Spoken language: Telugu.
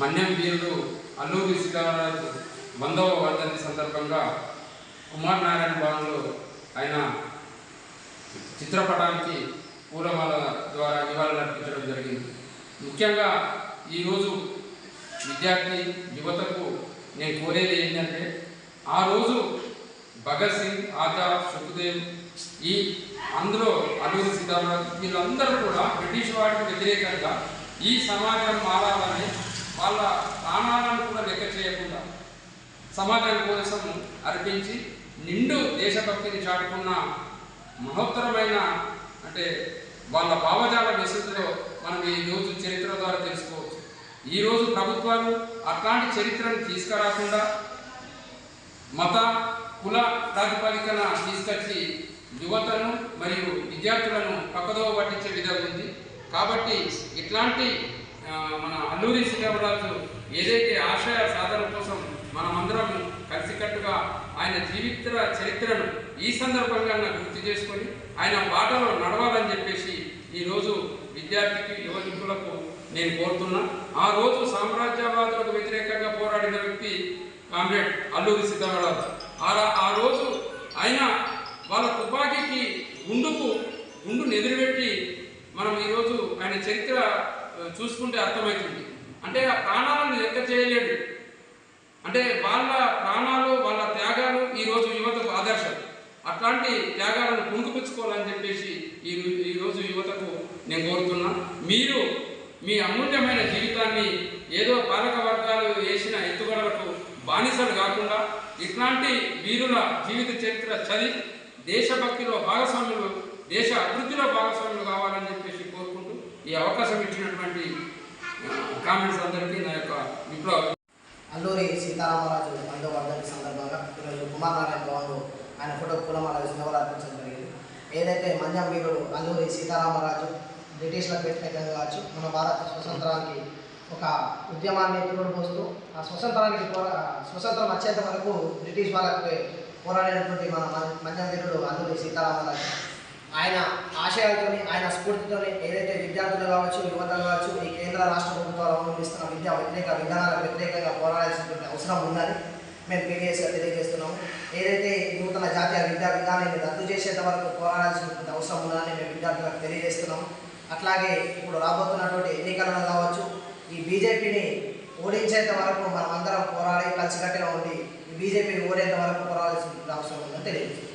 మన్యం వీరుడు అల్లూరి సీతారామరాజు వందవ వర్ధంతి సందర్భంగా కుమార్ నారాయణ భవన్లు ఆయన చిత్రపటానికి పూలమాల ద్వారా నివాళులర్పించడం జరిగింది. ముఖ్యంగా ఈరోజు విద్యార్థి యువతకు నేను కోరేది ఏంటంటే ఆ రోజు భగత్ సింగ్ ఆజాద్ సుఖదేవ్ ఈ అందులో అల్లూరి సీతారామరాజు వీళ్ళందరూ కూడా బ్రిటిష్ వారికి వ్యతిరేకంగా ఈ సమాజం మారాలని వాళ్ళ ప్రాణాలను కూడా లెక్క చేయకుండా సమాజం కోసం అర్పించి నిండు దేశభక్తిని చాటుకున్న మహోత్తరమైన అంటే వాళ్ళ భావజాల విశుద్ధిలో మనం ఈ రోజు చరిత్ర ద్వారా తెలుసుకోవచ్చు. ఈ రోజు ప్రభుత్వాలు అట్లాంటి చరిత్రను తీసుకురాకుండా మత కుల ప్రాతిపదికన తీసుకొచ్చి యువతను మరియు విద్యార్థులను పక్కదోవ పట్టించే విధంగా ఉంది. కాబట్టి ఇట్లాంటి మన అల్లూరి శ్రీరామరాజు ఏదైతే ఆశయ సాధన కోసం మనమందరం కలిసికట్టుగా ఆయన జీవిత చరిత్రను ఈ సందర్భంగా గుర్తు చేసుకొని ఆయన బాటలో నడవాలని చెప్పేసి ఈరోజు విద్యార్థికి యువకులకు నేను కోరుతున్నా. ఆ రోజు సామ్రాజ్యవాదులకు వ్యతిరేకంగా పోరాడిన వ్యక్తి కామ్రేడ్ అల్లూరి సీతారామరాజు ఆ ఆ రోజు ఆయన వాళ్ళ తుపాకీకి గుండుకు గుండు ఎదురుపెట్టి మనం ఈరోజు ఆయన చరిత్ర చూసుకుంటే అర్థమవుతుంది. అంటే ఆ ప్రాణాలను లెక్క చేయలేడు. అంటే వాళ్ళ ప్రాణాలు వాళ్ళ త్యాగాలు ఈరోజు యువతకు ఆదర్శం. అట్లాంటి త్యాగాలను పుణుకుపుచ్చుకోవాలని చెప్పేసి ఈ ఈరోజు యువతకు నేను కోరుతున్నా. మీరు మీ అమూల్యమైన జీవితాన్ని ఏదో పాలక వర్గాలు వేసిన ఎత్తుగడలకు బానిసలు కాకుండా ఇట్లాంటి వీరుల జీవిత చరిత్ర చదివి దేశభక్తిలో భాగస్వాములు దేశ అభివృద్ధిలో భాగస్వాములు కావాలని చెప్పేసి కోరుకుంటూ ఈ అవకాశం ఇచ్చినటువంటి కామెంట్స్ అందరికీ నా యొక్క విప్లవ అల్లూరి సీతారామరాజు వందో వర్ధంతి సందర్భంగా ఈరోజు కుమార్ నారాయణ భవన్లో ఆయన ఫోటో కులమాల వేసి అర్పించడం జరిగింది. ఏదైతే మంజం వీరుడు అల్లూరి సీతారామరాజు బ్రిటిష్లకు వ్యతిరేకంగా కావచ్చు. మన భారత స్వతంత్రానికి ఒక ఉద్యమాన్ని పిలువడు పోస్తూ ఆ స్వతంత్రానికి పోరా స్వతంత్రం వచ్చేంత వరకు బ్రిటిష్ వాళ్ళకి పోరాడేటువంటి మన మం- మంజం అల్లూరి సీతారామరాజు ఆయన ఆశయాలతోని ఆయన స్ఫూర్తితోని ఏదైతే విద్యార్థులు కావచ్చు యువతలు కావచ్చు ఈ కేంద్ర రాష్ట్ర ప్రభుత్వాలు అవలంబిస్తున్న విద్యా వ్యతిరేక విధానాలకు వ్యతిరేకంగా పోరాడాల్సినటువంటి అవసరం ఉందని మేము పీడిఎస్గా తెలియజేస్తున్నాము. ఏదైతే నూతన జాతీయ విద్యా విధానాన్ని రద్దు చేసేంత వరకు పోరాడాల్సినటువంటి అవసరం ఉందని మేము విద్యార్థులకు తెలియజేస్తున్నాము. అట్లాగే ఇప్పుడు రాబోతున్నటువంటి ఎన్నికలను కావచ్చు ఈ బీజేపీని ఓడించేంత వరకు మనమందరం పోరాడి కలిసికట్టుగా ఉండి ఈ బీజేపీని ఓడేంత వరకు పోరాడాల్సిన అవసరం ఉందని తెలియజేస్తుంది